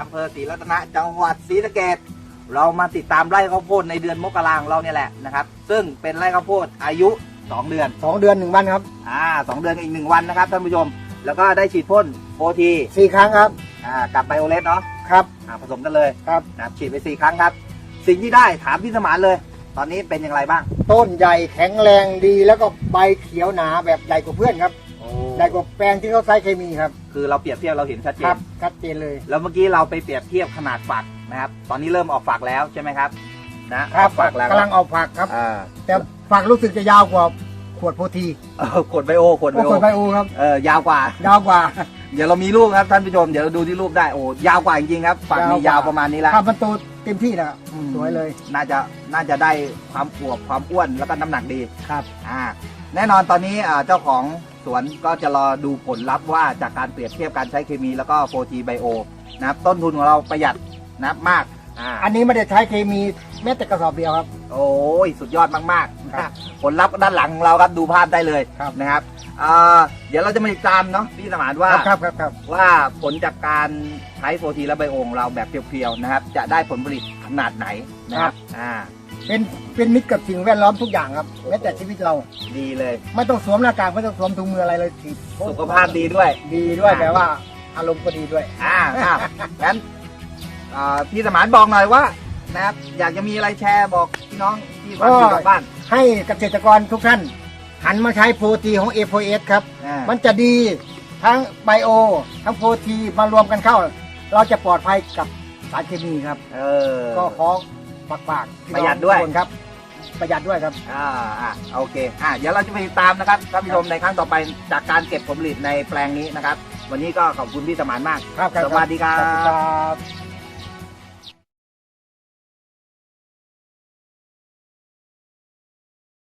อำเภอศรีรัตนะจังหวัดศรีสะเกษเรามาติดตามไร่ข้าวโพดในเดือนมกราของเราเนี่ยแหละนะครับ ซึ่งเป็นไร่ข้าวโพดอายุ 2 เดือน สองเดือนหนึ่งวันครับอ่าสองเดือนกับอีกหนึ่งวันนะครับท่านผู้ชม แล้วก็ได้ฉีดพ่นโฟทีสี่ครั้งครับอ่ากับไบโอเลสเนาะครับอ่าผสมกันเลยครับ นะครับฉีดไปสี่ครั้งครับ สิ่งที่ได้ถามพี่สมานเลย ตอนนี้เป็นอย่างไรบ้าง ต้นใหญ่แข็งแรงดีแล้วก็ใบเขียวหนาแบบใหญ่กว่าเพื่อนครับ ใหญ่กว่าแปลงที่เขาใช้เคมีครับคือเราเปรียบเทียบเราเห็นชัดเจครันบชัดเจนเลย แล้วเมื่อกี้เราไปเปรียบเทียบขนาดฝักนะครับ ตอนนี้เริ่มออกฝักแล้วใช่ไหมครับ นะครับออกฝักแล้วกำลังออกผักครับ อ่าแต่ฝักรู้สึกจะยาวกว่าขวดโพธีเออขวดไบโอขวดไบโอ้โอขวดไบโอครับ เออยาวกว่า ยาวกว่า เดี๋ยวเรามีรูปครับท่านผู้ชมเดี๋ยวเราดูที่รูปได้โอ้ยาวกว่าจริงๆครับฝักนี้ยายาววกว่า ประมาณนี้แล้วถ้ามันโตเต็มที่นะครับอืม สวยเลยน่าจะน่าจะได้ความอวบความอ้วนแล้วก็น้ำหนักดีครับ อ่าแน่นอนตอนนี้อ่าเจ้าของ สวนก็จะรอดูผลลัพธ์ว่าจากการเปรียบเทียบการใช้เคมีแล้วก็โฟทีไบโอนะครับต้นทุนของเราประหยัดนะครับมากอ่าอันนี้ไม่ได้ใช้เคมีแม้แต่กระสอบเดียวครับ โอ้ยสุดยอดมากครับๆผลลัพธ์ด้านหลังของเราครับดูภาพได้เลยครับ นะครับ อ่าเดี๋ยวเราจะมาติดตามเนาะพี่สมานว่า ครับครับครับ ว่าผลจากการใช้โฟทีและไบโอของเราแบบเพียวๆนะครับ จะได้ผลผลิตขนาดไหนนะครับอ่า เป็นเป็นมิตรกับสิ่งแวดล้อมทุกอย่างครับแม้แต่ชีวิตเรา ดีเลย ไม่ต้องสวมหน้ากากไม่ต้องสวมถุงมืออะไรเลยฉีดสุขภาพดีด้วย ดีด้วยแปลว่าอารมณ์ก็ดีด้วย อ่าอ่างั้นอ่าพี่สมานบอกหน่อยว่านะครับอยากจะมีอะไรแชร์บอกพี่น้องที่ฟังอยู่ทางบ้าน ให้เกษตรกรทุกท่าน หันมาใช้โปรตีของ a อ s ครับ อ่ามันจะดีทั้งไบโอ ทั้งโปรตีมารวมกันเข้า เราจะปลอดภัยกับสารเคมีครับ เออ ก็ขอฝากฝากพี่ประหยัดน้องด้วย ทุกคนครับ ประหยัดด้วยครับ อ่าอ่าโอเคอ่าเดี๋ยวเราจะไปติดตามนะครับท่านผู้ชมในครั้งต่อไปจากการเก็บผลผลิตในแปลงนี้นะครับ วันนี้ก็ขอบคุณพี่สมานมาก ครับครับสวัสดีครับสวัสดีครับ